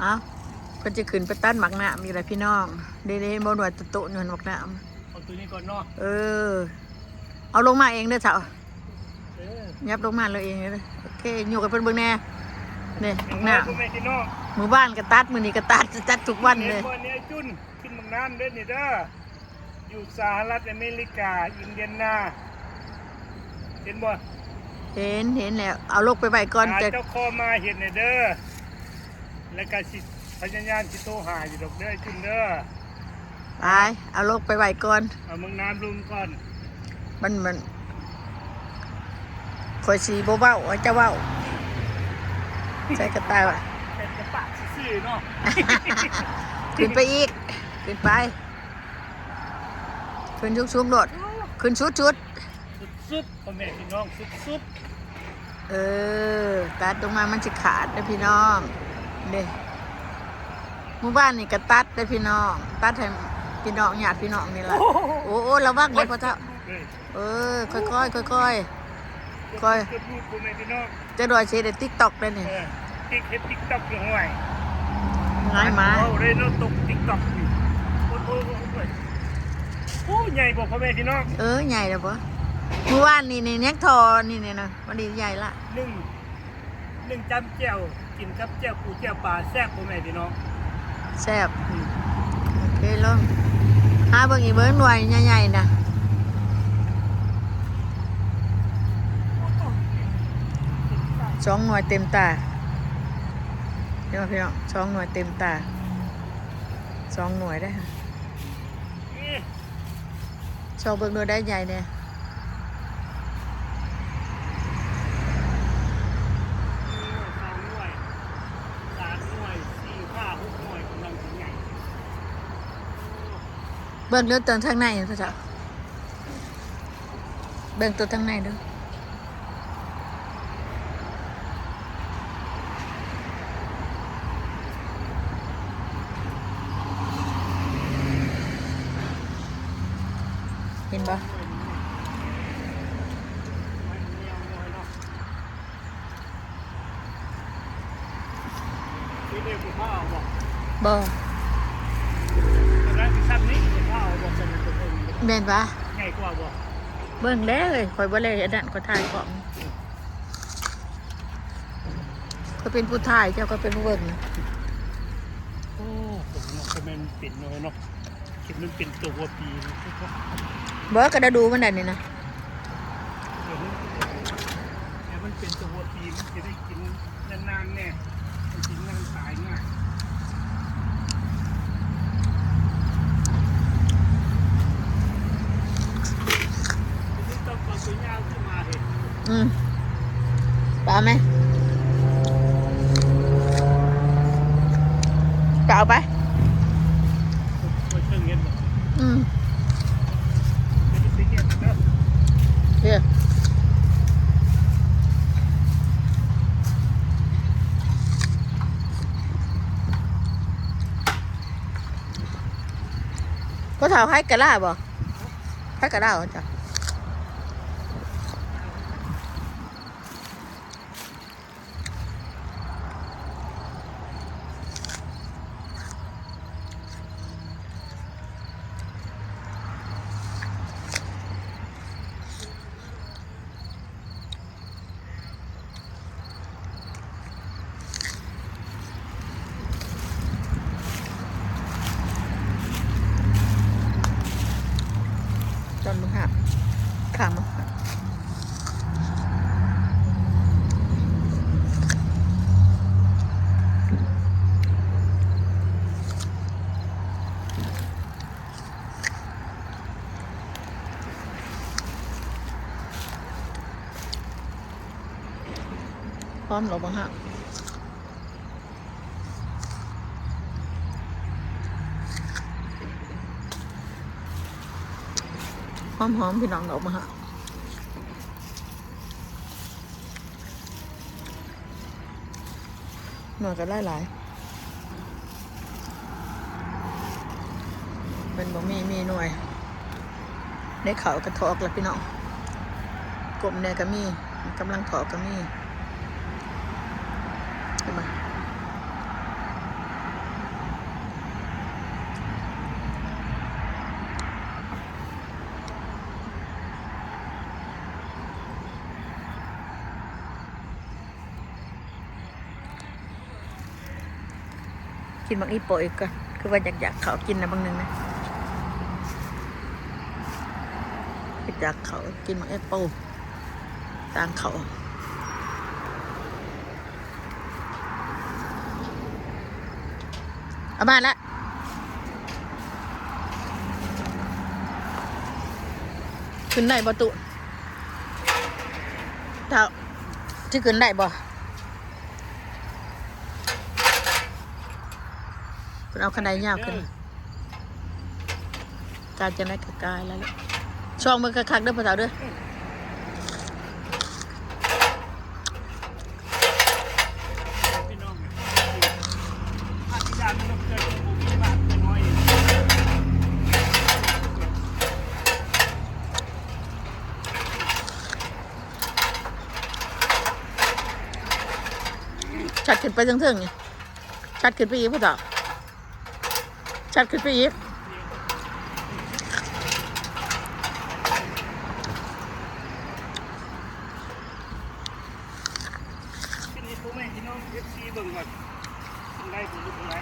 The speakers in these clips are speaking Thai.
เอ้าเพิ่นจะขึ้นไปตัดหมักหนามอีกแล้วพี่น้อง เด้ๆบ่หนวดตะโตะหนวดหมักหนามเอาตัวนี้ก่อนเนาะเออ เอาลงมาเองเด้อเจ้าเออยับลงมาเลยเองเลยโอเคอยู่กับเพิ่นเบิ่งแน่นี่หมักหนามพ่อแม่พี่น้องหมู่บ้านก็ตัดมื้อนี้ก็ตัดตัดทุกวันเลยห็บ่เนี่ยไอ้จุนกินมังน้ำเด้อนี่เด้ออยู่สหรัฐอเมริกาอินเดียนาเห็นบ่เห็นเห็นแล้วเอาลกไปไว้ก่อนหาจะเจ้าคอมาเห็นเนี่ยเด้อ แล้วก็สิพยายามสิโตหาอยู่ดอกเด้อไอ้จุนเด้อไปเอาลกไปไว้ก่อนเอามังน้ำลุมก่อนมันมันคอยสีโบเบ้าเอาจะเบ้าใส่กระต่ายว่ะแต่จะปากซื่อๆเนาะขึ้นไปอีก ขึ้นไป ขึ้นชุกชุกๆโดดขึ้นชุดชุดสุดๆพ่อแม่พี่น้องสุดๆเออตัดลงมามันจะขาดนะพี่น้อง เด้หมู่บ้านนี่ก็ตัดได้อพี่น้อง ตัดให้พี่น้องญาติพี่น้องนี่แหละๆโอ้โอ้ระวังเลยพ่อเจ้าเลยเออ ค่อยๆค่อยๆค่อยค่อยเกือบลูกพ่อแม่พี่น้องๆจะดอยเชดติ๊กตอกได้นี่เออติ๊กเฮ็ดติ๊กต็อกอยู่ห่วยง่ายมาโอ้เลยเนาะตกติ๊กต็อกอยู่โอ้โหโอ้โหโอ้โหโอ้ใหญ่บอกพ่อแม่พี่น้องเออใหญ่แล้วปะเมื่อวานนี่นี่เน็กทอนี่เนี่ยนะวันนี้ใหญ่ละหนึ่งหนึ่งจำแจ่ว กินกับแจ่วปูแจ่วปลาแซ่บพ่อแม่พี่น้องแซ่บโอเคลงหาเบิ่งอีเบิ่งหน่วยใหญ่ๆนะสองหน่วยเต็มตาเดี๋ยวพี่น้องสองหน่วยเต็มตาสองหน่วยได้อค่ะเอ๊ะชอบเบิ่งหน่วยได้ใหญ่เนี่ย สามหน่วยสามหน่วยสี่ห้าหกหน่วยกำลังถึงใหญ่ เบิ่งเลือตัวทางในพระเจ้าเบิ่งตัวทางในเด้วยเห็นปะนี่เรียกว่าเอาบ ปะใหญ่กว่าบอกเบิ่งแล้วเลยคอยบ่เลยอันนั้นก็ถ่ายของก็เป็นผู้ถ่ายเจ้าก็เป็นผู้เบิ่งนะโอ้ผมเนาะคอมเมนต์ปิดหน่อยเนาะคิดมันเป็นตัวหัวปีนะบ่ก็ได้ดูมันได้นี่นะเดี๋ยวมันเดี๋ยวมันเป็นตัวหัวปีมันจะได้กินนานๆแน่มันกินนานตายง่ายทีนี้ต้องเอาตัวยาวขึ้นมาเห็น อืมปลาไหมจะเอาไป ตัวเชิงเงินบอก อืม ไม่ได้ไปเก็บเนอะ เดี๋ยว ก็ถามให้กระลาบ่ให้กระลาบจ้ะจนมึงหักขางมึงหักพร้ อมหรอบังฮะหอมหอมพี่น้องดอกมางฮะหน่อยก็ได้หลายเป็นบ่มีมีหน่วยได้เขากระทอกแล้วพี่น้องกลมเนี่ยก็มีกำลังถอกก็มีเห็นไหม กินบางอีโปอีกก่อนคือว่าอยากอยากเขากินนะบางนึงนะอยากเขากินบางแอปเปิลต่างเขาเอามาละขึ้นได้บ่ตุเท่าที่ขึ้นได้บ่ คุณเอาคันไดยาวขึ้นการจะได้กระกายแล้วช่องมันคักๆเด้อพ่อสาวเด้อพี่น้องเนี่ยอาทิตย์ยานมันเกิดภูมิบ้านน้อยชัดขึ้นไปทั้งๆนี่ชัดขึ้นไปอีกพ่อสาว ชัดขึ้นไปอีก ที่นี่พ่อแม่พี่น้องเอฟซีเบิ่งก่อนได้ผลหรือไม่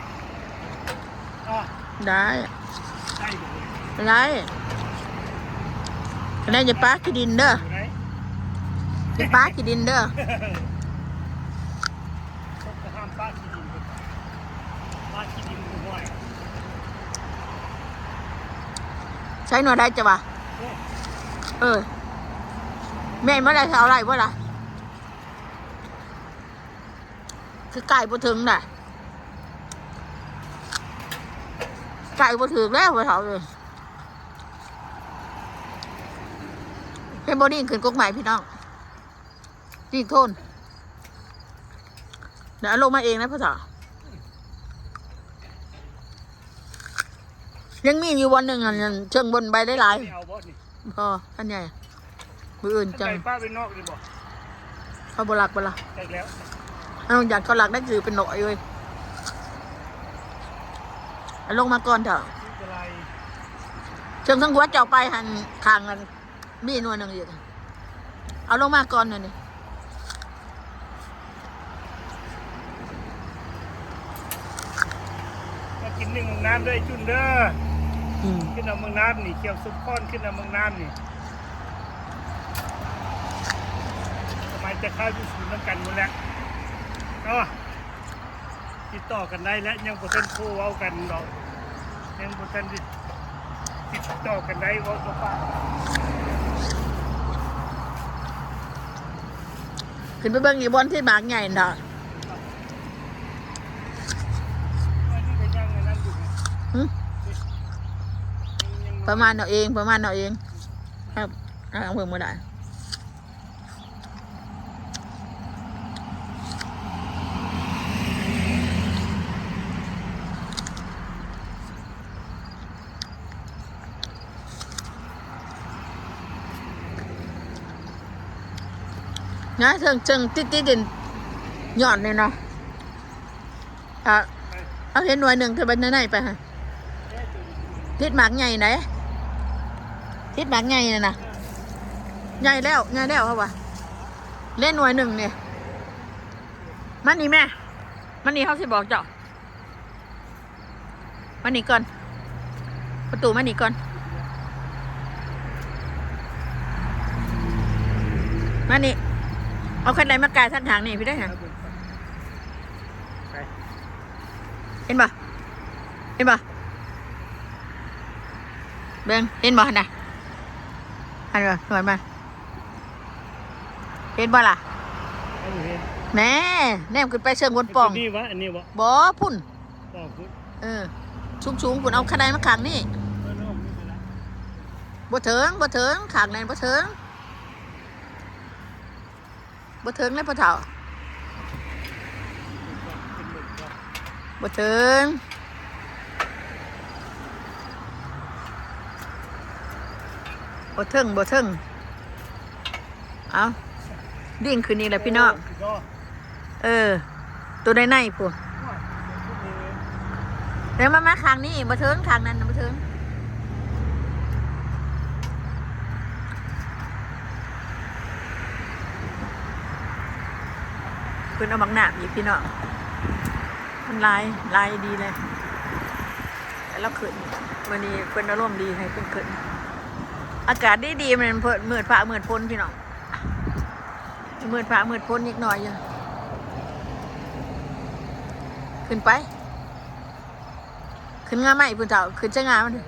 อ่ะ ได้ ได้ผลเลย ได้คะแนนจะป้าขี้ดินเด้อ อยู่ไหน จะป้าขี้ดินเด้อ ช้หน่วยได้จะวะเออ แม่เมื่อไรเอาอะไรบ่ล่ะคือไก่บ่ถึงน่ะไก่บ่ถึงแล้วพ่อสาวเลยเห็นบอดี้ขึ้นกกใหม่พี่น้องนี่โทนเดี๋ยวอาลงมาเองนะพ่อสา ยังมีอยู่วันหนึ่งอันนั้นเชิงบนใบได้หลายไม่เอาบอสนี่พออันใหญ่มืออื่นจังไก่ป้าไปนอกเลยบอกเขาบลักบลักแตกแล้วเอาอยากเขาหลักได้จือเป็นหน่อยเว้ยเอาลงมาก่อนเถอะชื่ออะไรเชิงทั้งหัวเจ้าไปหันคางกันมีหนวลหนึ่งอีกเอาลงมาก่อนหน่อยนี่มากินหนึ่งมึงน้ำด้วยจุนเด้ออืม ขึ้นเอาเมืองน้ำนี่เกี่ยวซุปก้อนขึ้นเอาเมืองน้ำนี่ทำไมจะเข้าอยู่ศูนย์น้ำกันหมดแล้วเนาะติดต่อกันได้แล้วยังบ่ทันโทรเว้ากันดอกยังบ่ทันได้ติดต่อกันได้เว้ากับป้าขึ้นไปเบิ้งอีบอลที่หมากใหญ่เถอะ ว่านี่ก็ยังอันนั้นอยู่ไง หึ ยัง ประมาณเอาเองประมาณเอาเองครับเอาเพิ่มมาได้นะเชิงเชิงติดติดดินหย่อนเลยเนาะอะเอาเห็นหน่วยหนึ่งเธอไปไหนๆไปฮะทิศหมากใหญ่ไหน ทิศหมากใหญ่น่ะนะใหญ่แล้วใหญ่แล้วเขาว่าเล่นหน่วยหนึ่งเนี่ยมันนี่แม่ มันนี่เขาสิบอกเจ้ามันนี่ก่อน ประตูมันนี่ก่อนมันนี่เอาคันใดมากายท่านทางนี่พี่ได้ไงไปเห็นบ่เห็นบ่เบ่งเห็นบ่นะ หันบ่หน่อยมาเห็นบ่ล่ะเอาเห็นแหม่แนมขึ้นไปเชิงบนปล่องนนี่วะอันนี้วะบ่พุ่นปองพุทธเออสูงสูงๆพุ่นเอาคันใดมาขังนี่เออน้องไม่เป็นไรบ่เถิงบ่เถิงขังนั่นบ่เถิงบ่เถิงเลยพ่อเฒ่าเป็นหมึกวะบ่เถิง บ่เถิงบ่เถิงเอาดิ่งคืนนี้แหละพี่น้องเออ ตัวในในพวกว้ายเดี๋ยวพูดเลยเดี๋ยวมามาคางนี้มาเทิงคางนั้นมาเทิงคุณเอาบักหนาบอีกพี่น้องมันลายลายดีเลยแล้วขึ้นวันนี้เพิ่นอารมณ์ดีให้เพิ่นขึ้น อากาศดีดีๆมันเพิ่นมืดฟ้ามืดพ้นพี่น้องมืดฟ้ามืดพ้นนิดหน่อยอยู่ขึ้นไป ขึ้นงาไหมพุ่นเจ้าขึ้นจะงามันเถอะ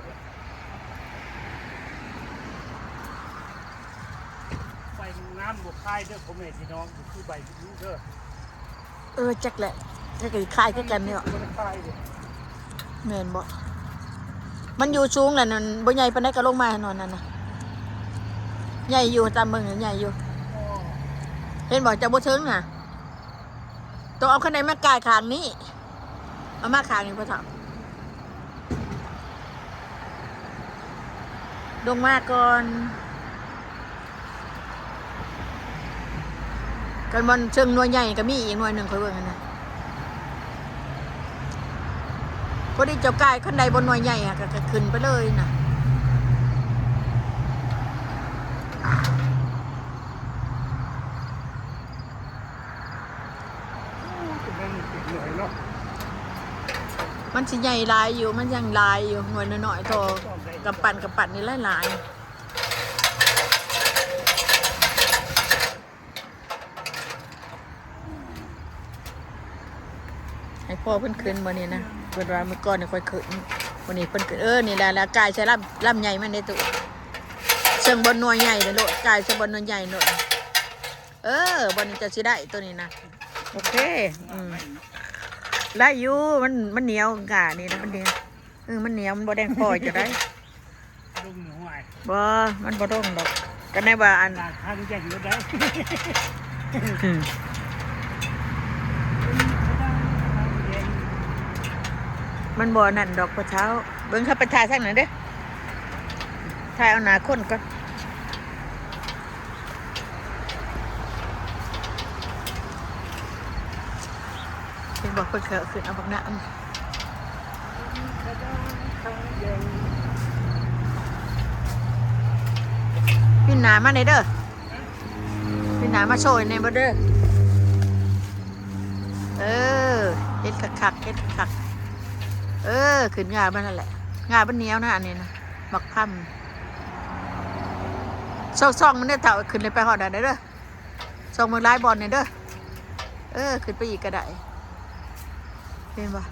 ใบน้ำบวกคายเด้อผมเห็นพี่น้องคือใบนี้เด้อเออจักแหละจักไอ้คล้ายคือกันเนี่ยบ่ได้คายเด้อแม่นบ่มันอยู่สูงแหละนั่นบ่ใหญ่ปานใดก็ลงมาหนอนนั่นน่ะ ใหญ่อยู่ตามเบิ่งใหญ่อยู่ เห็นบอกจะบ่ถึงน่ะต้องเอาข้างในมากายคางนี้ เอามาคางนี้พ่อเฒ่าลงมาก่อนกันบอลเชิงหน่วยใหญ่ก็มีอีกหน่วยหนึ่งคอยเบิ่งกันนะพอดีเจ้ากายขั้นใดบนหน่วยใหญ่อะก็ก็ขึ้นไปเลยนะ เป็นแม่นติดเหนื่อยเนาะ มัน สิใหญ่ลายอยู่มันยังลายอยู่หน่วยน้อยๆโทกับปั่นกับปั่นนี่หลายๆให้พ่อเพิ่นขึ้นมานี่นะเพิ่นว่าเมื่อก่อนเนี่ยค่อยขึ้นวันนี้เพิ่นขึ้นเออนี่แหละแล้วกายใช้ลำลำใหญ่มันในตู้เชิงบนหน่วยใหญ่เลยโลดกายใช้บนหน่วยใหญ่โลดเออบนนี้จะสิได้ตัวนี้นะโอเคอืม ได้อยู่มันมันเหนียวกานี่นะมันเหนียวเออมันเหนียวมันบ่แดงพอจะได้ลุงหน่วยบ่มันบ่ต้องดอกก็ในว่าอันหลังทางแยกอยู่ได้อืมมันบ่นั่นดอกพระเช้า เบิ่งเข้าไปถ่ายทางไหนเด้อถ่ายเอาหนาคนก่อนเป็น บอกคนเขาขึ้นเอาบักหน้าพี่หนามาในเด้อพี่หนามาโชยในบ่เด้อเออเฮ็ดคักๆเฮ็ดคักเออขึ้นงามันนั่นแหละงาบันเหนียวนะอันนี้นะบักพัมช่องช่องมันเนี่ยเถ่าขึ้นเลยไปหอดอันไหนเด้อช่องมือไล่บอลเนี่ยเด้อเออ ขึ้นไปอีกก็ได้ เป็นปะ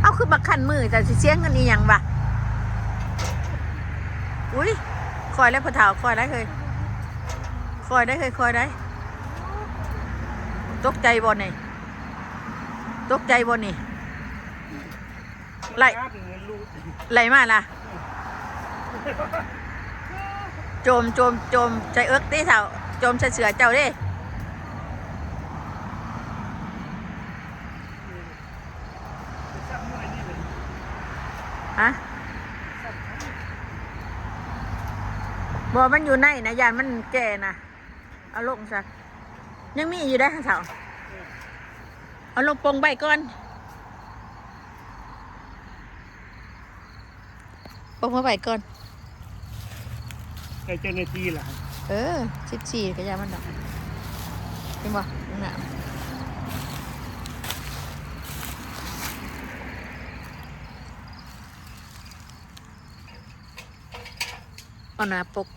เอาคือบักขันมือแต่เสียงกันอีหยังวะอุ้ยคอยแล้วพอเท้าคอยได้วเคย คอยได้เคยคอยได้ ตกใจบ่นี่ตกใจบ่นี่ไล่เงินลูกไหลมาล่ะ โจมโจมโจมใจเอิกตีเท้าโจมใส่เสือเจ้าด้ซ้ยฮะบ่มันอยู่ในนะยานมันแก่นะ เอาลงซะยังมีอยู่ได้ข้างเสาเอาลงปงใบก่อนปงมาใบก่อนไอ้เจ้าหน้าที่ล่ะเออสิบสี่ก็ยามันดอกจริงบ่นั่นน่ะเอาหน้าปก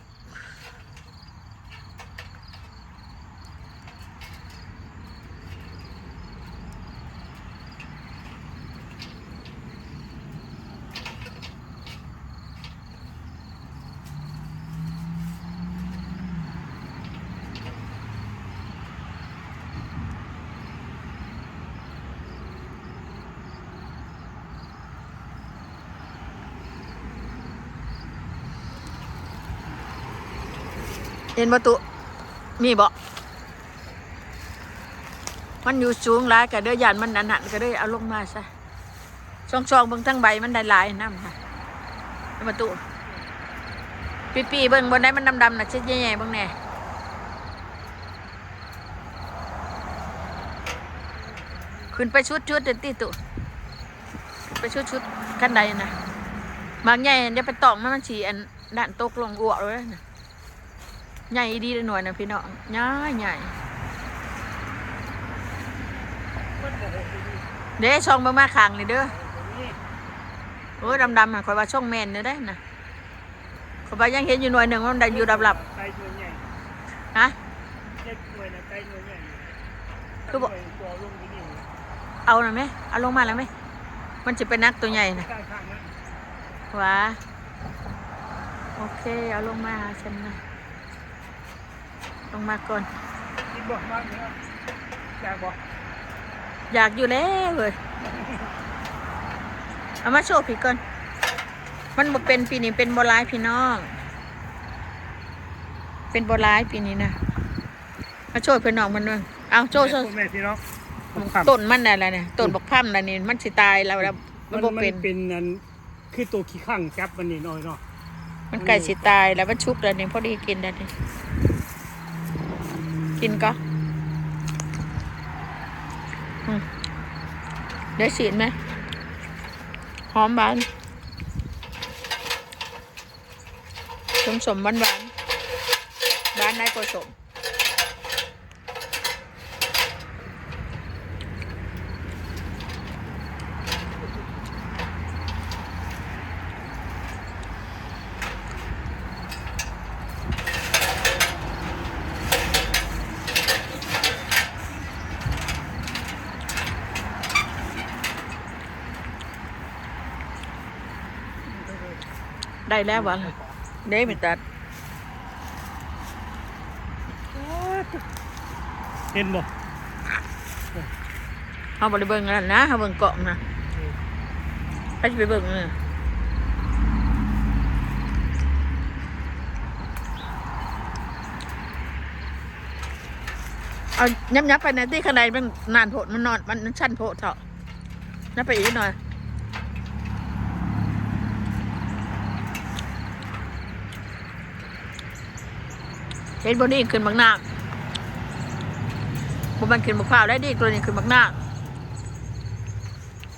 เห็นประตูมีบอกมันอยู่สูงหลายก็เด้อยานมันหนันๆก็เด้เอาลงมาซะช่องๆเบางทั้งใบมันได้หลายน้ำค่ะประตูปีๆเบิ่งบนได้มันดำๆนะเช็ดแหญ่ๆเบิ่งแน่ขึ้นไปชุดชุดเด็ดตีตุไปชุดชุดขั้นใดนะบางแง่เดี๋ยวไปตอกมันมันฉีอันด่านตกลงอ้วกเลยนะ ใหญ่ดีเลยหน่วยนะพี่น้องใหญ่ใหญ่มันบ่โหดดีเด้ช่องมามาขางนี่เด้อๆนี่โอ้ยดำๆอะคอยว่าช่องแมนเด้อได้นะคอยว่ายังเห็นอยู่หน่วยหนึ่งว่ามันได้อยู่ดับไก่หน่วยใหญ่ๆฮะเจ็ดหน่วยนะไก่หน่วยใหญ่คือบอกหน่วยตัวลงที่นี่เอาหน่อยไหมเอาลงมาแล้วไหมมันจะเป็นนักตัวใหญ่นะข้างข้างๆนะว้าโอเค เอาลงมาหาฉันนะ ลงมาก่อนคิดบ่มากเนื้ออยากบ่อยากอยู่แล้วเลยเอามาโชว์พี่ก่อน มันบ่เป็นปีนี้เป็นโบรายพี่น้อง เป็นโบรายปีนี้นะมาโชว์พี่น้องมันนึงเอาโชว์โชว์คุณแม่พี่น้องต้นมันอะไรเนี่ยต้นบักพั่มอะไรนี่มันสิตายแล้วแล้วมันบ่เป็นเป็นอันคือตัวขี้ข้างจับมันนี่น้อยเนาะมันใกล้สิตายแล้วมันชุบแล้วนี่พอดีกินแล้วนี่ กินก็อืมได้ฉีดไหมหอมหวานสมสมหวานหวานหวานได้ก็สม แล้ววะเด้ไม่ตัดเห็นบ่เอาบริเบิงนั่นนะเอาเบิงเกาะนะไปสิไปเบิงเลยเอายับยับๆไปในะที่ข้างในมันนานโพดมันนอนมันชั้นโพดเถอะนับไปอีกหน่อย เห็นบนนี้ขึ้นบักหน้าบนมันขึ้นบักพร้าวได้ดีตัวนี้ขึ้นบักหน้า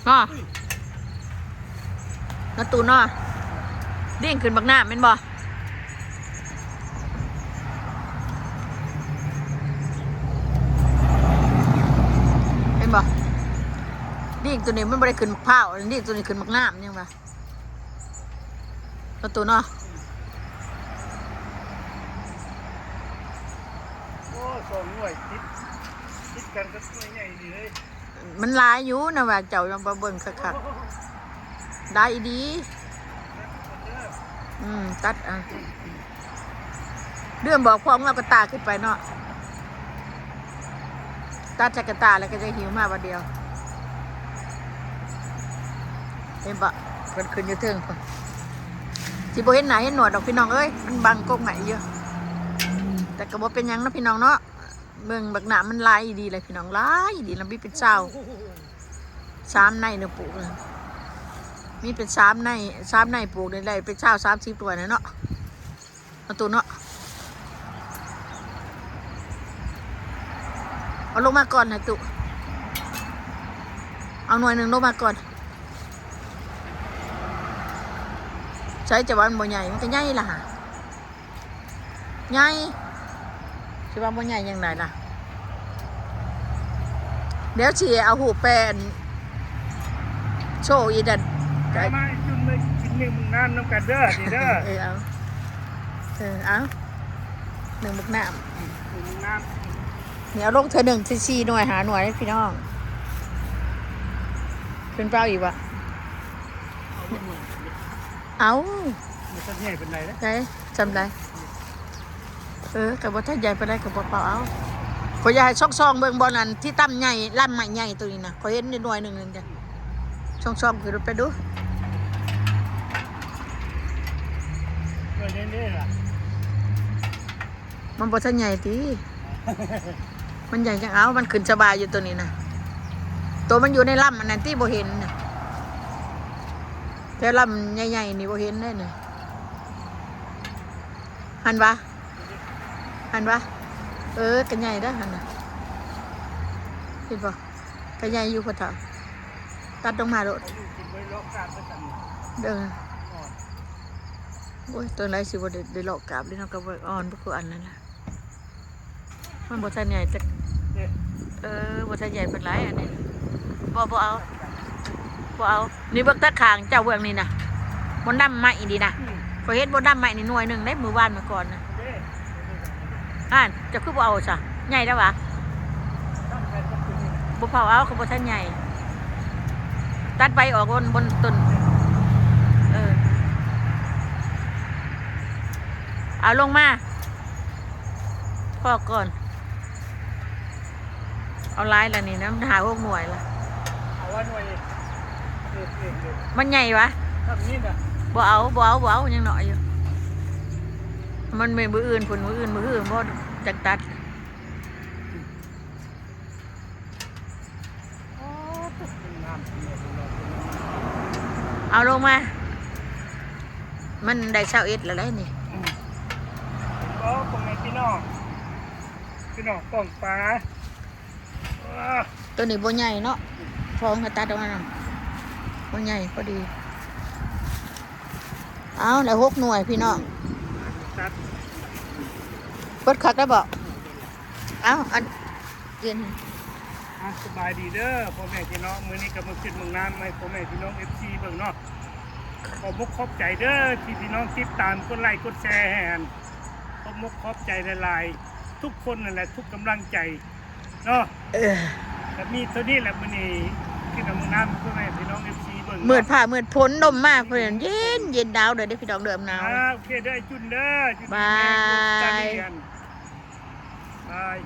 น้อนาตูน้อดิ่งขึ้นบักหน้าแม่นบ่เห็นบ่ดิ่งตัวนี้มันไม่ได้ขึ้นบักพร้าวดิ่งตัวนี้ขึ้นบักหน้าเนี่ยบ่นาตูเน้อโอ้สองหน่วยติดติดกันก็หน่วยใหญ่ดีเลยมันหลายอยู่นะว่าเจ้าลองไปเบิ่งคักๆได้ดี อืม ตัดอะเรื่องบอกพร้อมเอากระตาขึ้นไปเนาะตัดจากรตาแล้วก็จะหิวมากวันเดียวเห็นปะมันขึ้นอยู่เทิงพุ่นสิบเห็นไหนเห็นหนวดดอกพี่น้องเอ้ยมันบังกงไหนเยอะแต่ก็บ่เป็นยังนะพี่น้องเนาะ เมืองบักหนามันลายดีเลยพี่น้องลายดีแล้วมีเป็นเจ้าสามในเนื้อปูกเลยมีเป็นสามในสามในปลูกได้ได้เป็นเจ้าสามสิบตัวเนี่ยเนาะเอาตัวเนาะเอาลงมาก่อนนะตุเอาหน่วยหนึ่งลงมาก่อน ใช้จะวันบ่ใหญ่มันก็ใหญ่ล่ะฮะใหญ่ คิดว่าบ่ใหญ่ยังไงล่ะ เดี๋ยวฉีเอาหูแปนโชว์อีดันกามาจุ่มเลยกินหนึ่งน้ำน้ำกันเด้อดีเด้อเออเอาเออเอาหนึ่งบุกน้หนึ่งน้ำเดี๋ยวลงเธอหนึ่งซีซีหน่วยหาหน่วยให้พี่น้องขึ้นเป้าอีกวะำเอามันจะใหญ่เป็นไรนะได้จำได้ เออกับว่าถ้าใหญ่ไปได้กับเปล่าๆเอาขอยอยากให้ช่องซองๆเบิ่งบอลนั้นที่ตั้มใหญ่ล่ำใหม่ใหญ่ตัวนี้นะขอยเห็นในหน่วยหนึ่งนึงจ้ะช่องซองๆคือไปดูเกิดเล่นๆล่ะมันบ่ทันใหญ่ตีมันใหญ่จังเอามันขึ้นสบายอยู่ตัวนี้นะตัวมันอยู่ในลำมันนั่นที่บ่เห็นน่ะแต่ลำใหญ่ๆนี่บ่เห็นได้น่ะหันวะ หันวะเออกันใหญ่ได้อหันน่ะเห็นบ่ก็ใหญ่อยู่พอเถอะตัดลงมาโลดเขาอยู่กินไว้รอบการประกันเด้ออ่อนโอ้ยตัวไรสิบ่ได้ได้หลอกกราบเลยเนาะก็บ่อ่อนบ่คืออันนั้นล่ะมันบ่ทันใหญ่แต่เด็ดเออบ่ทันใหญ่เป็นไรอันนี้บ่บ่เอาบ่เอา นี่เบิ่งตะขางเจ้าเบิ่งนี่นะบ่ดำใหม่ดีนะอืมพอยเฮ็ดบ่ดำใหม่นี่หน่วยหนึงได้มื้อวานมาก่อนนะเด็ด อ่านจะคือบ่เอาซะใหญ่แล้วะตั้งใจก็คือนี่บ่เผาเอาก็บ่ทันใหญ่ ตัดใบออกบนบนต้นเออเอาลงมาพอก่อน เอาลายละนี่นะมันหาพวกหน่วยละเอาว่าหน่วยมันใหญ่วะบ่เอาบ่เอาบ่เอายังหน่อยอยู่มันไม่มืออื่นผลมืออื่นมืออื่นบ่ จักตัดโอ้ตุ๊กเป็นน้ำเนี่ยเป็นน้ำเอาลงมา มันได้เช้าเอ็ดแล้วได้นี่อืมก็คงไงพี่น้องพี่น้องป้องปลาว้าตัวนี้บ่ใหญ่เนาะฟองก็ตัดออกมาเนาะบ่ใหญ่พอดี เอาแล้วหกหน่วยพี่น้องตัด เปิดคักได้บ่เอาอันเย็นอะสบายดีเด้อพ่อแม่พี่น้องมื้อนี้ก็มาขึ้นเมืองนานไหมพ่อแม่พี่น้อง FC เบิ่งเนาะขอบมุกขอบใจเด้อที่พี่น้องติดตามกดไลค์กดแชร์ให้อันขอบมุกขอบใจหลายๆทุกคนนั่นแหละทุกกำลังใจเนาะเออแล้วมีเท่านี้แหละมื้อนี้ขึ้นเมืองนานพ่อแม่พี่น้อง FC เบิ่งนาะเมื่อผ่าเมื่อพ้นดมมากเพื่อนเย็นเย็นดาวเด้อได้อพี่น้องเดิมหนาวอ่าโอเคเด้อไอ้จุนเด้อจุนบาย บาย